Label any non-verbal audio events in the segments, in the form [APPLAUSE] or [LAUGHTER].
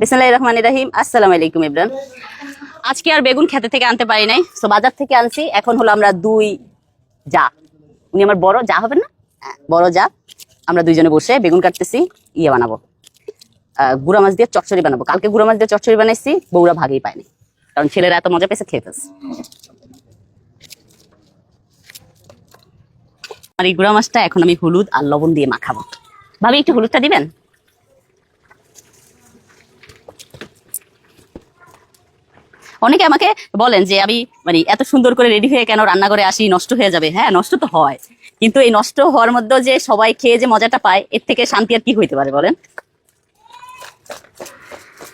বিসমুল্লাহ রহমান রাহিম। আসসালামু আলাইকুম ইবরান আজকে আর বেগুন খেতে থেকে আনতে পারি নাই। তো বাজার থেকে আনছি। এখন হলো আমরা দুই যা। উনি আমার বড় যা হবেন না? হ্যাঁ, বড় যা। আমরা দুইজনে বসে বেগুন কাটতেছি ইয়ে বানাবো। গুঁড়া মাছ দিয়ে চচ্চড়ি বানাবো। কালকে গুঁড়া মাছ দিয়ে চচ্চড়ি বানাইছি বউরা ভাগেই পায়নি কারণ ছেলেরা এত মজা পেয়েছে খেয়ে ফেলছে। আর এই গুঁড়া মাছটা এখন আমি হলুদ আর লবণ দিয়ে মাখাবো। ভাবি একটু হলুদটা দিবেন? অনেকে আমাকে বলেন যে, আমি মানে এত সুন্দর করে রেডি হয়ে কেন রান্না করে আসি? নষ্ট হয়ে যাবে। হ্যাঁ নষ্ট তো হয়। কিন্তু এই নষ্ট হওয়ার মধ্যেও যে সবাই খেয়ে যে মজাটা পায়, এর থেকে শান্তি আর কি হইতে পারে বলেন?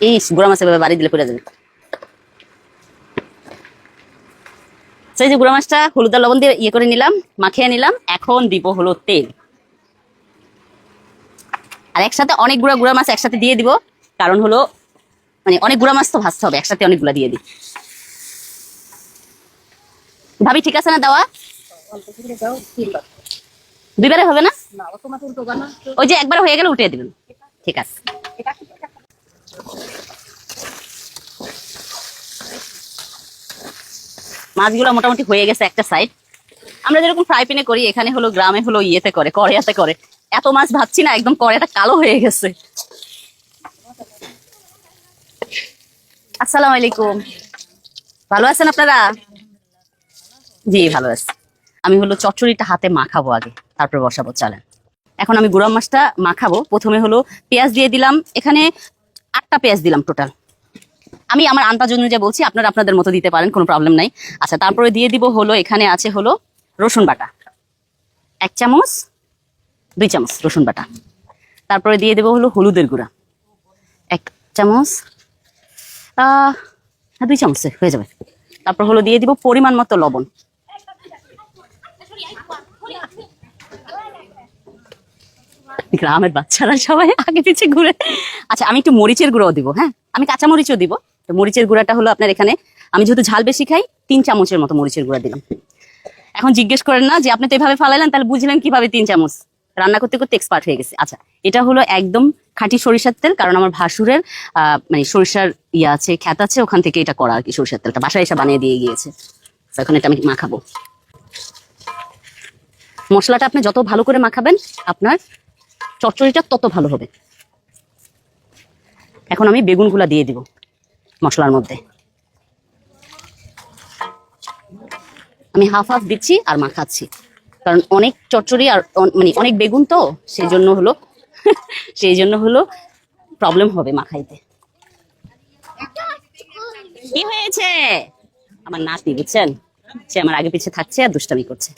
এই গুড়া মাছের বাড়ি দিলে পড়ে যাবে। সেই যে গুঁড়া মাছটা হলুদ আর লবণ দিয়ে ইয়ে করে নিলাম, মাখিয়ে নিলাম, এখন দিব হলো তেল। আর একসাথে অনেক গুঁড়া গুঁড়া মাছ একসাথে দিয়ে দিব, কারণ হলো মানে অনেক গুঁড়া মাছ তো ভাজতে হবে, একসাথে অনেকগুলা দিয়ে দিই। ভাবি, ঠিক আছে না দেওয়া? দুইবারে হবে না? ওই যে একবার হয়ে গেলে উঠিয়ে দিবেন। ঠিক আছে। মাছগুলো মোটামুটি হয়ে গেছে একটা সাইড আমরা যেরকম ফ্রাই প্যানে করি, এখানে হলো গ্রামে হলো ইয়েতে করে করে। এত মাছ ভাবছি না, একদম কড়াইটা কালো হয়ে গেছে। আসসালামু আলাইকুম। ভালো আছেন আপনারা? জি, ভালো আছি। আমি হলো চচ্চড়িটা হাতে মাখাবো আগে, তারপর বসাবো, চালেন। এখন আমি গুড়া মাছটা মাখাবো। প্রথমে হলো পেঁয়াজ দিয়ে দিলাম। এখানে আটটা পেঁয়াজ দিলাম টোটাল। আমি আমার আন্দাজ অনুযায়ী বলছি, আপনারা আপনাদের মতো দিতে পারেন, কোনো প্রবলেম নাই। আচ্ছা তারপরে দিয়ে দিব হলো, এখানে আছে হলো রসুন বাটা। এক চামচ, দুই চামচ রসুন বাটা। তারপরে দিয়ে দেবো হলো হলুদের গুঁড়া। এক চামচ দুই চামচ হয়ে যাবে। তারপর হলো দিয়ে দিব পরিমাণ মতো লবণ। গ্রামের বাচ্চারা সবাই আগে পিছে ঘুরে আচ্ছা আমি একটু মরিচের গুঁড়াও দিব হ্যাঁ? আমি কাঁচা মরিচও দিব। তো মরিচের গুঁড়াটা হলো আপনার এখানে আমি যেহেতু ঝাল বেশি খাই, তিন চামচের মতো মরিচের গুঁড়া দিলাম। এখন জিজ্ঞেস করেন না যে আপনি তো এভাবে ফালাইলেন, তাহলে বুঝলেন কীভাবে তিন চামচ? রান্না করতে করতে এক্সপার্ট হয়ে গেছে। আচ্ছা এটা হলো একদম খাঁটি সরিষার তেল, কারণ আমার ভাসুরের মানে সরিষার ইয়ে আছে, খ্যাত আছে, ওখান থেকে এটা করা আর কি সরিষার তেলটা। বাসায় এসে বানিয়ে দিয়ে গিয়েছে। এখন এটা আমি মাখাবো। মশলাটা আপনি যত ভালো করে মাখাবেন, আপনার চচ্চড়িটা তত ভালো হবে। এখন আমি বেগুনগুলা দিয়ে দিব মশলার মধ্যে। আমি হাফ হাফ দিচ্ছি আর মাখাচ্ছি। কারণ অনেক চচ্চড়ি আর মানে অনেক বেগুন তো সেই জন্য হলো [LAUGHS] সেই জন্য হলো প্রবলেম হবে মাখাইতে। কি হয়েছে? আমার নাতি বুঝছেন? সে আমার আগে পিছে থাকছে আর দুষ্টামি করছে।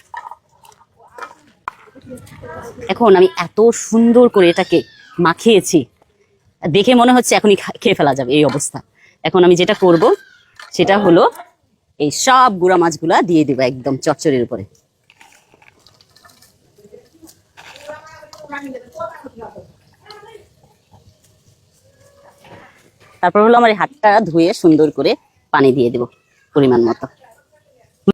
এখন আমি এত সুন্দর করে এটাকে মাখিয়েছি, দেখে মনে হচ্ছে এখনই খেয়ে ফেলা যাবে এই অবস্থা। এখন আমি যেটা করব, সেটা হলো এই সব গুঁড়া মাছগুলা দিয়ে দিব একদম চচ্চড়ির উপরে। তারপর হলো আমার এই হাতটা ধুয়ে সুন্দর করে পানি দিয়ে দেব পরিমাণ মতো।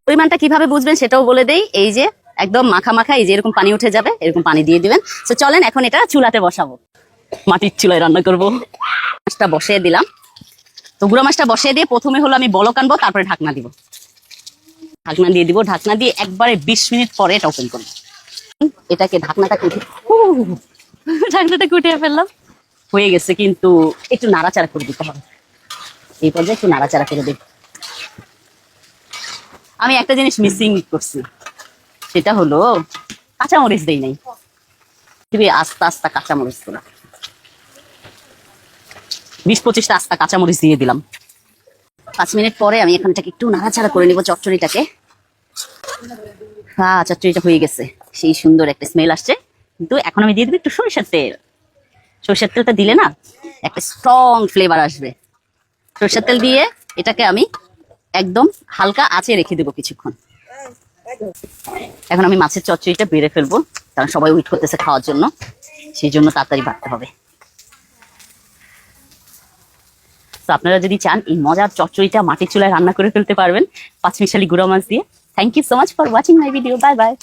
পরিমাণটা কীভাবে বুঝবেন সেটাও বলে দেই। এই যে একদম মাখা মাখা এই যে এরকম পানি উঠে যাবে এরকম পানি দিয়ে দিবেন। তো চলেন এখন এটা চুলাতে বসাবো। মাটির চুলায় রান্না করব। মাছটা বসিয়ে দিলাম। তো গুঁড়ো মাছটা বসিয়ে দিয়ে প্রথমে হলো আমি বলক আনব তারপরে ঢাকনা দিব। ঢাকনা দিয়ে দিব ঢাকনা দিয়ে একবারে বিশ মিনিট পরে এটা ওপেন করব। এটাকে ঢাকনাটা উহ, ঢাকনাটা কুটিয়ে ফেললাম। হয়ে গেছে, কিন্তু একটু নাড়াচাড়া করে দিতে হবে। এই পর্যায়ে একটু নাড়াচাড়া করে দিই আমি একটা জিনিস মিসিং করছি। সেটা হলো কাঁচামরিচ দেই নাই। খুবই আস্তে আস্তে কাঁচামরিচ তোলা বিশ পঁচিশটা আস্তা কাঁচামরিচ দিয়ে দিলাম। পাঁচ মিনিট পরে আমি এখানটাকে একটু নাড়াচাড়া করে নিব চচ্চড়িটাকে। হ্যাঁ চচ্চড়িটা হয়ে গেছে। সেই সুন্দর একটা স্মেল আসছে। কিন্তু এখন আমি দিয়ে দেবো একটু সরিষার তেল। সরিষার তেলটা দিলে না একটা স্ট্রং ফ্লেভার আসবে। সরিষার তেল দিয়ে এটাকে আমি একদম হালকা আঁচে রেখে দেবো কিছুক্ষণ। এখন আমি মাছের চচ্চড়িটা বেড়ে ফেলব, কারণ সবাই উইট করতেছে খাওয়ার জন্য। সেই জন্য তাড়াতাড়ি বাড়তে হবে। তো আপনারা যদি চান, এই মজার চচ্চড়িটা মাটির চুলায় রান্না করে ফেলতে পারবেন। পাঁচমিশালি গুঁড়া মাছ দিয়ে। Thank you so much for watching my video bye bye